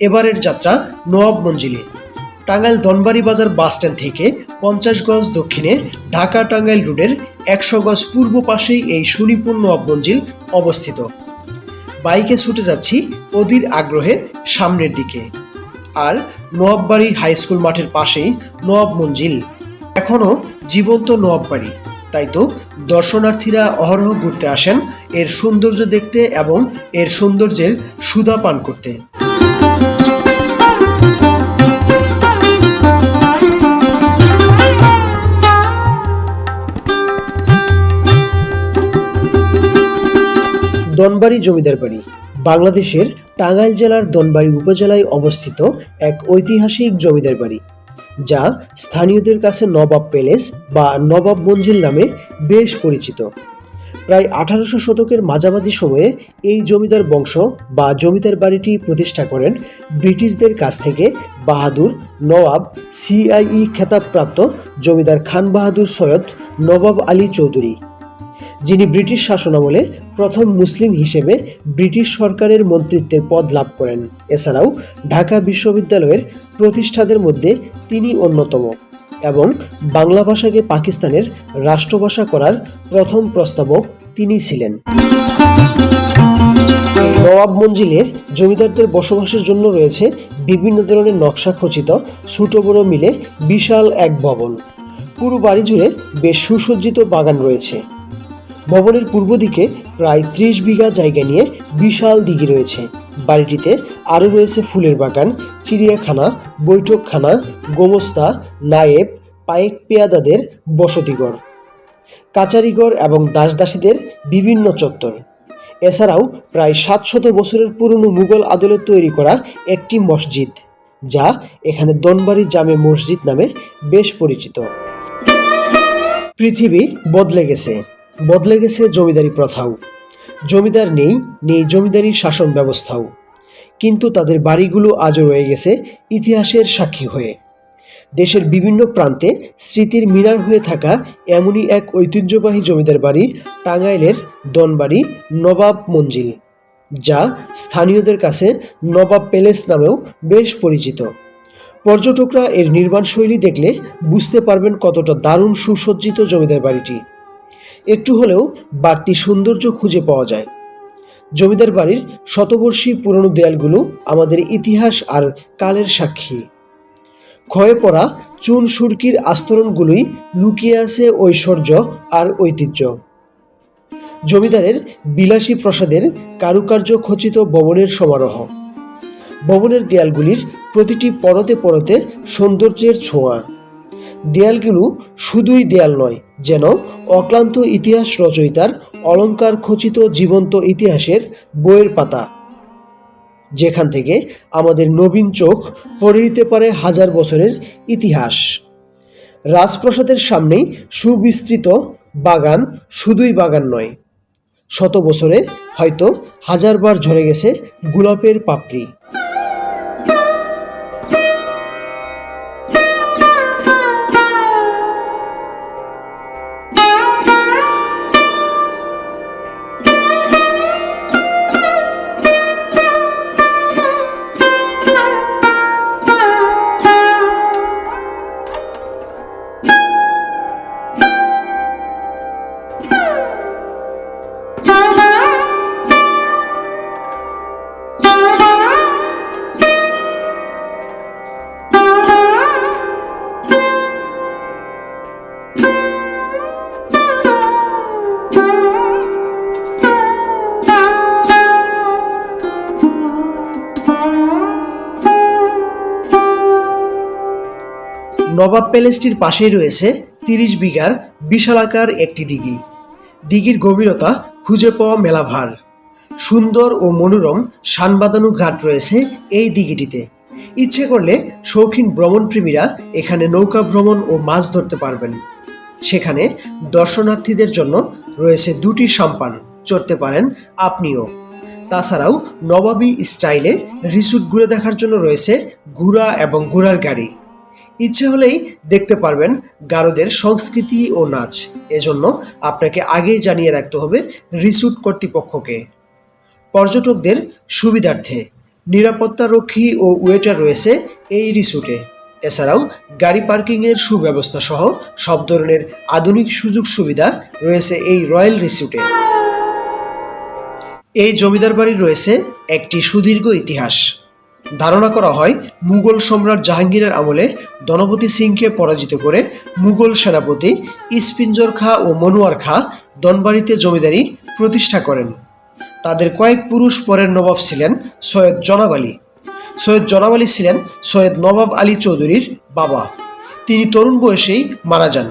এবারের যাত্রা নওয়াব মঞ্জিলে। টাঙ্গাইল ধনবাড়ি বাজার বাস স্ট্যান্ড থেকে পঞ্চাশ গজ দক্ষিণে ঢাকা টাঙ্গাইল রোডের একশো গজ পূর্ব পাশেই এই সুনিপুর নওয়াব মঞ্জিল অবস্থিত। বাইকে ছুটে যাচ্ছি অধীর আগ্রহে সামনের দিকে। আর নওয়াববাড়ি হাই স্কুল মাঠের পাশেই নওয়াব মঞ্জিল। এখনও জীবন্ত নওয়াববাড়ি তাই তো দর্শনার্থীরা অহরহ ঘুরতে আসেন এর সৌন্দর্য দেখতে এবং এর সৌন্দর্যের সুধা পান করতে। দনবাড়ি জমিদার বাড়ি, বাংলাদেশের টাঙ্গাইল জেলার দনবাড়ি উপজেলায় অবস্থিত এক ঐতিহাসিক জমিদার বাড়ি। যা স্থানীয়দের কাছে নবাব প্যালেস বা নবাব মঞ্জিল নামে বেশ পরিচিত। প্রায় আঠারোশো শতকের মাঝামাঝি সময়ে এই জমিদার বংশ বা জমিদার বাড়িটি প্রতিষ্ঠা করেন ব্রিটিশদের কাছ থেকে বাহাদুর নওয়াব সিআইই খেতাবপ্রাপ্ত জমিদার খান বাহাদুর সৈয়দ নবাব আলী চৌধুরী। যিনি ব্রিটিশ শাসনামলে প্রথম মুসলিম হিসেবে ব্রিটিশ সরকারের মন্ত্রিত্বের পদ লাভ করেন। এছাড়াও ঢাকা বিশ্ববিদ্যালয়ের প্রতিষ্ঠাদের মধ্যে তিনি অন্যতম এবং বাংলা ভাষাকে পাকিস্তানের রাষ্ট্রভাষা করার প্রথম প্রস্তাবক তিনি ছিলেন। নওয়াব মঞ্জিলের জমিদারদের বসবাসের জন্য রয়েছে বিভিন্ন ধরনের নকশা খচিত ছোট বড় মিলে বিশাল এক ভবন। পুরো বাড়ি জুড়ে বেশ সুসজ্জিত বাগান রয়েছে। ভবনের পূর্ব দিকে প্রায় ত্রিশ বিঘা জায়গা নিয়ে বিশাল দিঘি রয়েছে। বাড়িটিতে আরও রয়েছে ফুলের বাগান, চিড়িয়াখানা, বৈঠকখানা, গোমস্তা, নায়েব, পায়েক পেয়াদাদের বসতিগড় কাচারিঘর এবং দাসদাসীদের বিভিন্ন চত্বর। এছাড়াও প্রায় সাতশত বছরের পুরনো মুঘল আদলে তৈরি করা একটি মসজিদ, যা এখানে দনবাড়ি জামে মসজিদ নামে বেশ পরিচিত। পৃথিবী বদলে গেছে। বদলে গেছে জমিদারি প্রথাও। জমিদার নেই নেই জমিদারি শাসন ব্যবস্থাও। কিন্তু তাদের বাড়িগুলো আজও রয়ে গেছে ইতিহাসের সাক্ষী হয়ে। দেশের বিভিন্ন প্রান্তে স্মৃতির মিনার হয়ে থাকা এমনই এক ঐতিহ্যবাহী জমিদার বাড়ি টাঙ্গাইলের দনবাড়ি নবাব মঞ্জিল, যা স্থানীয়দের কাছে নবাব প্যালেস নামেও বেশ পরিচিত। পর্যটকরা এর নির্মাণ শৈলী দেখলে বুঝতে পারবেন কতটা দারুণ সুসজ্জিত জমিদার বাড়িটি। একটু হলেও বাড়তি সৌন্দর্য খুঁজে পাওয়া যায়। জমিদার বাড়ির শতবর্ষী পুরনো দেয়ালগুলো আমাদের ইতিহাস আর কালের সাক্ষী। ক্ষয়ে পড়া চুন সুরকির আস্তরণগুলোই লুকিয়ে আছে ঐশ্বর্য আর ঐতিহ্য। জমিদারের বিলাসী প্রসাদের কারুকার্য খচিত ভবনের সমারোহ। ভবনের দেয়ালগুলির প্রতিটি পরতে পরতে সৌন্দর্যের ছোঁয়া। দেয়ালগুলো শুধুই দেয়াল নয়, যেন অক্লান্ত ইতিহাস রচয়িতার অলংকার খচিত জীবন্ত ইতিহাসের বইয়ের পাতা। যেখান থেকে আমাদের নবীন চোখ পড়ে নিতে পারে হাজার বছরের ইতিহাস। রাজপ্রাসাদের সামনেই সুবিস্তৃত বাগান শুধুই বাগান নয়, শত বছরে হয়তো হাজারবার ঝরে গেছে গোলাপের পাপড়ি। নবাব প্যালেসটির পাশেই রয়েছে তিরিশ বিঘার বিশালাকার একটি দিঘি। দিঘির গভীরতা খুঁজে পাওয়া মেলাভার। সুন্দর ও মনোরম সানবাদানু ঘাট রয়েছে এই দিঘিটিতে। ইচ্ছে করলে শৌখিন ভ্রমণপ্রেমীরা এখানে নৌকা ভ্রমণ ও মাছ ধরতে পারবেন। সেখানে দর্শনার্থীদের জন্য রয়েছে দুটি সাম্পান, চড়তে পারেন আপনিও। তাছাড়াও নবাবী স্টাইলে রিসুট ঘুরে দেখার জন্য রয়েছে ঘোড়া এবং ঘোড়ার গাড়ি। ইচ্ছে হলেই দেখতে পারবেন গারোদের সংস্কৃতি ও নাচ। এজন্য আপনাকে আগেই জানিয়ে রাখতে হবে রিসুট কর্তৃপক্ষকে। পর্যটকদের সুবিধার্থে নিরাপত্তা রক্ষী ও ওয়েটার রয়েছে এই রিসুটে। এছাড়াও গাড়ি পার্কিংয়ের সুব্যবস্থা সহ সব ধরনের আধুনিক সুযোগ সুবিধা রয়েছে এই রয়্যাল রিসোর্টে এই জমিদার বাড়ির রয়েছে একটি সুদীর্ঘ ইতিহাস। ধারণা করা হয়, মুঘল সম্রাট জাহাঙ্গীরের আমলে দনপতি সিংকে পরাজিত করে মুঘল সেনাপতি ইস্পিঞ্জর খা ও মনোয়ার খা দনবাড়িতে জমিদারি প্রতিষ্ঠা করেন। তাদের কয়েক পুরুষ পরের নবাব ছিলেন সৈয়দ জনাব আলী। সৈয়দ জনাব আলী ছিলেন সৈয়দ নবাব আলী চৌধুরীর বাবা। তিনি তরুণ বয়সেই মারা যান।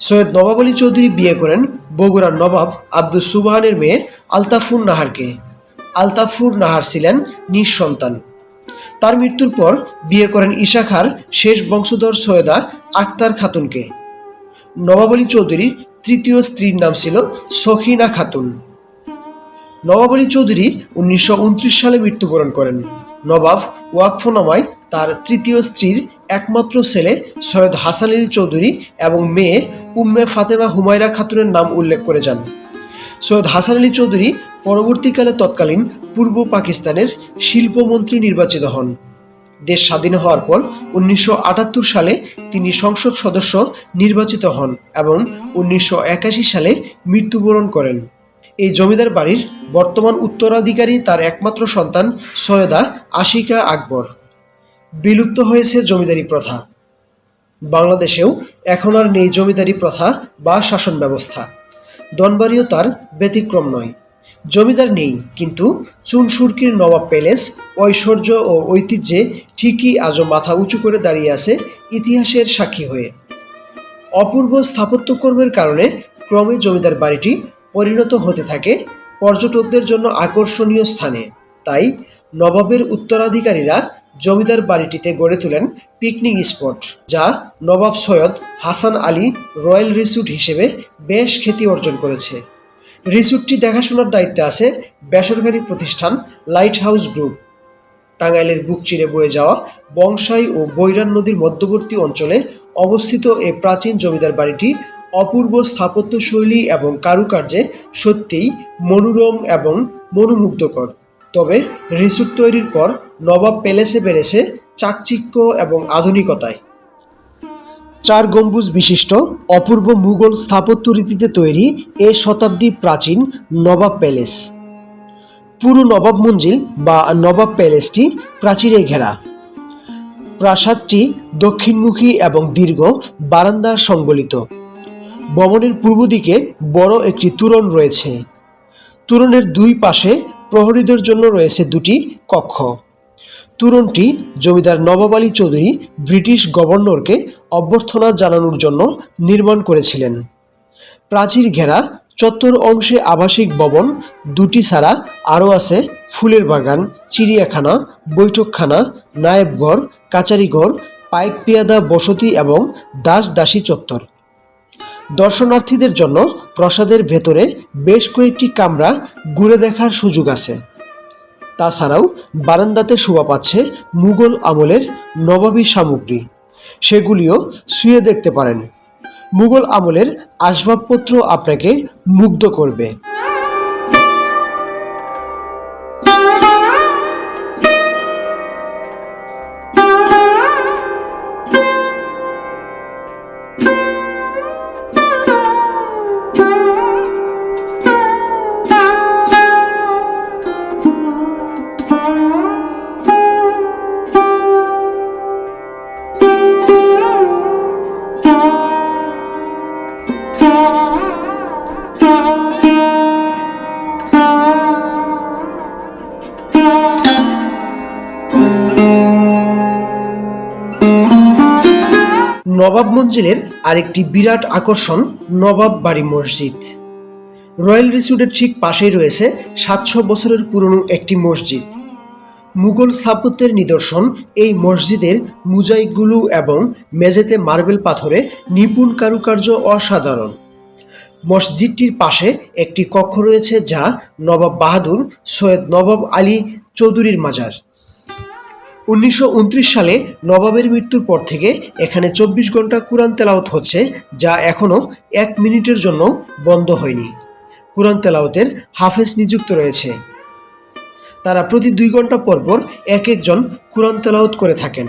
সৈয়দ নবাব আলী চৌধুরী বিয়ে করেন বগুড়ার নবাব আব্দুল সুবহানের মেয়ে আলতাফুর নাহারকে। আলতাফুর নাহার ছিলেন নিঃসন্তান। তার মৃত্যুর পর বিয়ে করেন ঈশা খার শেষ বংশধর সৈয়দা আক্তার খাতুনকে। নবাব আলী চৌধুরীর তৃতীয় স্ত্রীর নাম ছিল সখিনা খাতুন। নবাব আলী চৌধুরী উনিশশো উনত্রিশ সালে মৃত্যুবরণ করেন। নবাব ওয়াকফনামায় তার তৃতীয় স্ত্রীর একমাত্র ছেলে সৈয়দ হাসান আলী চৌধুরী এবং মেয়ে উম্মে ফাতেমা হুমায়রা খাতুনের নাম উল্লেখ করে যান। সৈয়দ হাসান আলী চৌধুরী পরবর্তীকালে তৎকালীন পূর্ব পাকিস্তানের শিল্পমন্ত্রী নির্বাচিত হন। দেশ স্বাধীন হওয়ার পর উনিশশো আটাত্তর সালে তিনি সংসদ সদস্য নির্বাচিত হন এবং উনিশশো একাশি সালে মৃত্যুবরণ করেন। এই জমিদার বাড়ির বর্তমান উত্তরাধিকারী তার একমাত্র সন্তান সৈয়দা আশিকা আকবর। বিলুপ্ত হয়েছে জমিদারি প্রথা। বাংলাদেশেও এখন আর নেই জমিদারি প্রথা বা শাসন ব্যবস্থা। দনবাড়িও তার ব্যতিক্রম নয়। জমিদার নেই, কিন্তু চুনসুরকির নবাব প্যালেস, ঐশ্বর্য ও ঐতিহ্যে ঠিকই আজও মাথা উঁচু করে দাঁড়িয়ে আছে ইতিহাসের সাক্ষী হয়ে। অপূর্ব স্থাপত্যকর্মের কারণে ক্রমে জমিদার বাড়িটি পরিণত হতে থাকে পর্যটকদের জন্য আকর্ষণীয় স্থানে। তাই নবাবের উত্তরাধিকারীরা জমিদার বাড়িটিতে গড়ে তোলেন পিকনিক স্পট যা নবাব সৈয়দ হাসান আলী রয়্যাল রিসুট হিসেবে বেশ খ্যাতি অর্জন করেছে। রিসুটটি দেখাশোনার দায়িত্বে আছে বেসরকারি প্রতিষ্ঠান লাইট হাউস গ্রুপ টাঙ্গাইলের বুক চিরে বয়ে যাওয়া বংশাই ও বৈরান নদীর মধ্যবর্তী অঞ্চলে অবস্থিত এই প্রাচীন জমিদার বাড়িটি অপূর্ব স্থাপত্যশৈলী এবং কারুকার্যে সত্যিই মনোরম এবং মনোমুগ্ধকর। তবে রিসোর্ট তৈরির পর নবাব প্যালেসে বেড়েছে চাকচিক্য এবং আধুনিকতায়। চার গম্বুজ বিশিষ্ট অপূর্ব মুঘল স্থাপত্য রীতিতে তৈরি এ শতাব্দী প্রাচীন নবাব প্যালেস। পুরো নবাব মঞ্জিল বা নবাব প্যালেসটি প্রাচীরে ঘেরা। প্রাসাদটি দক্ষিণমুখী এবং দীর্ঘ বারান্দা সংবলিত। ভবনের পূর্ব দিকে বড় একটি তোরণ রয়েছে। তোরণের দুই পাশে প্রহরীদের জন্য রয়েছে দুটি কক্ষ। তোরণটি জমিদার নবাব আলী চৌধুরী ব্রিটিশ গভর্নরকে অভ্যর্থনা জানানোর জন্য নির্মাণ করেছিলেন। প্রাচীর ঘেরা চত্বর অংশে আবাসিক ভবন দুটি ছাড়া আরও আছে ফুলের বাগান, চিড়িয়াখানা, বৈঠকখানা, নায়েবঘর, কাচারিঘর পাইক পিয়াদা বসতি এবং দাস দাসী চত্বর। দর্শনার্থীদের জন্য প্রসাদের ভেতরে বেশ কয়েকটি কামরা ঘুরে দেখার সুযোগ আছে। তাছাড়াও বারান্দাতে শোভা পাচ্ছে মুঘল আমলের নবাবী সামগ্রী। সেগুলিও শুয়ে দেখতে পারেন। মুঘল আমলের আসবাবপত্র আপনাকে মুগ্ধ করবে। নবাব মঞ্জিলের আরেকটি বিরাট আকর্ষণ নবাব বাড়ি মসজিদ। রয়্যাল রিসোর্টের ঠিক পাশেই রয়েছে সাতশো বছরের পুরনো একটি মসজিদ। মুঘল স্থাপত্যের নিদর্শন এই মসজিদের মুজাইকগুলো এবং মেঝেতে মার্বেল পাথরে নিপুণ কারুকার্য অসাধারণ। মসজিদটির পাশে একটি কক্ষ রয়েছে যা নবাব বাহাদুর সৈয়দ নবাব আলী চৌধুরীর মাজার। উনিশশো উনত্রিশ সালে নবাবের মৃত্যুর পর থেকে এখানে চব্বিশ ঘণ্টা কোরআন তেলাওত হচ্ছে, যা এখনও এক মিনিটের জন্য বন্ধ হয়নি। কোরআন তেলাওতের হাফেজ নিযুক্ত রয়েছে। তারা প্রতি দুই ঘণ্টা পরপর পর এক একজন কোরআন তেলাউত করে থাকেন।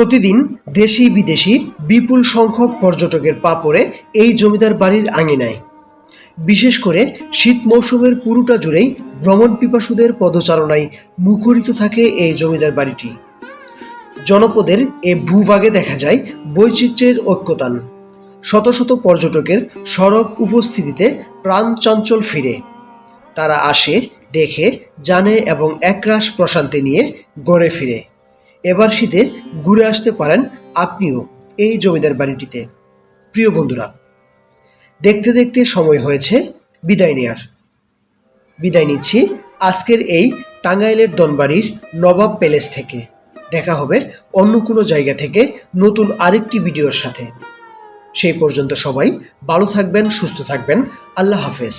প্রতিদিন দেশি বিদেশি বিপুল সংখ্যক পর্যটকের পা পড়ে এই জমিদার বাড়ির আঙিনায়। বিশেষ করে শীত মৌসুমের পুরোটা জুড়েই ভ্রমণ পিপাসুদের পদচারণায় মুখরিত থাকে এই জমিদার বাড়িটি। জনপদের এ ভূভাগে দেখা যায় বৈচিত্র্যের ঐক্যতান। শত শত পর্যটকের সরব উপস্থিতিতে প্রাণ চঞ্চল ফিরে। তারা আসে, দেখে, জানে এবং একরাশ প্রশান্তি নিয়ে গড়ে ফিরে। এবার শীতে ঘুরে আসতে পারেন আপনিও এই জমিদার বাড়িটিতে। প্রিয় বন্ধুরা, দেখতে দেখতে সময় হয়েছে বিদায় নেয়ার। বিদায় নিচ্ছি আজকের এই টাঙ্গাইলের দনবাড়ির নবাব প্যালেস থেকে। দেখা হবে অন্য কোনো জায়গা থেকে নতুন আরেকটি ভিডিওর সাথে। সেই পর্যন্ত সবাই ভালো থাকবেন, সুস্থ থাকবেন। আল্লাহ হাফেজ।